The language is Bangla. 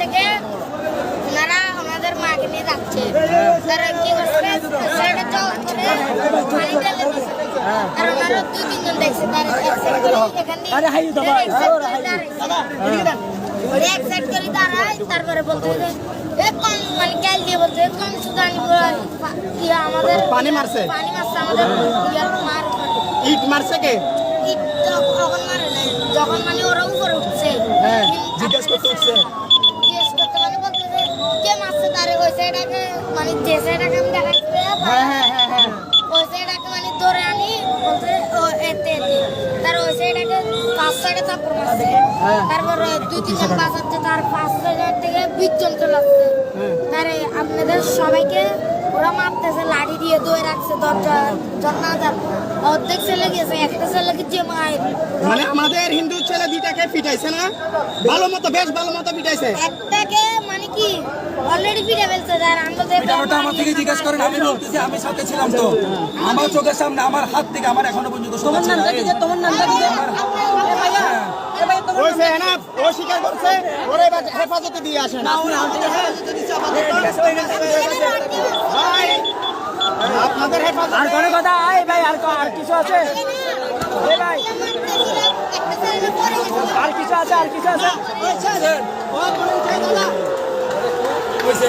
থেকে ওনারা ওনাদের মাকে নিয়ে যাচ্ছে। তারা কি করছে? ছেলেটা জল করে পানি ঢেলে দিছে। আর ওনারা দুই তিনজন দেখছে তার এক সাইড করে এখান দিয়ে এক সাইড করে দাঁড়ায় তারপরে বলতে মানে গ্যাল দিয়ে বলছে "এ কোন সুদানি ইয়া আমাদের পানি মারছে? পানি মারছে আমাদের মার ইট মারছে কে? ইট মারে যখন মানে ওরা উপরে উঠছে। হ্যাঁ জিজ্ঞেস করতে উঠছে। জিজ্ঞেস করতে মানে বলতে কে মারছে তারে? ওই সাইডাকে মানে যে সাইডাকে আমি দেখাচ্ছি হ্যাঁ হ্যাঁ হ্যাঁ হ্যাঁ। ওই মানে ধরে আনি বলতে ও এতে এতে। তার ওই সাইডাকে পাঁচ সাইডে থাপ্পড় মারছে। তারপর দুই তিনজন বাঁচাচ্ছে তার পাঁচ সাইড থেকে বিশ জন চলে আসছে। হ্যাঁ। আপনাদের সবাইকে ওরা মারতেছে লাঠি দিয়ে দই রাখছে দরজা জন্নাদার অর্ধেক ছেলে গেছে একটা ছেলেকে যে মায়ের মানে আমাদের হিন্দু ছেলে দুইটাকে পিটাইছে না? ভালো মতো বেশ ভালো মতো পিটাইছে। একটাকে মানে কি অলরেডি ফিরে ফেলছে যার আমাদের পিটানোটা আমার থেকে জিজ্ঞেস করেন আমি বলতেছি আমি সাথে ছিলাম তো। আমার চোখের সামনে আমার হাত থেকে আমার এখনও পর্যন্ত তোমার নাম তোমার নাম ওইছে না ও স্বীকার করছে ওরে হেফাজতে দিয়ে আসেন হেফাজতে আর কোনো কথা? আয় ভাই আর আর কিছু আছে? ভাই। আর কিছু আছে আর কিছু আছে? হয়েছে।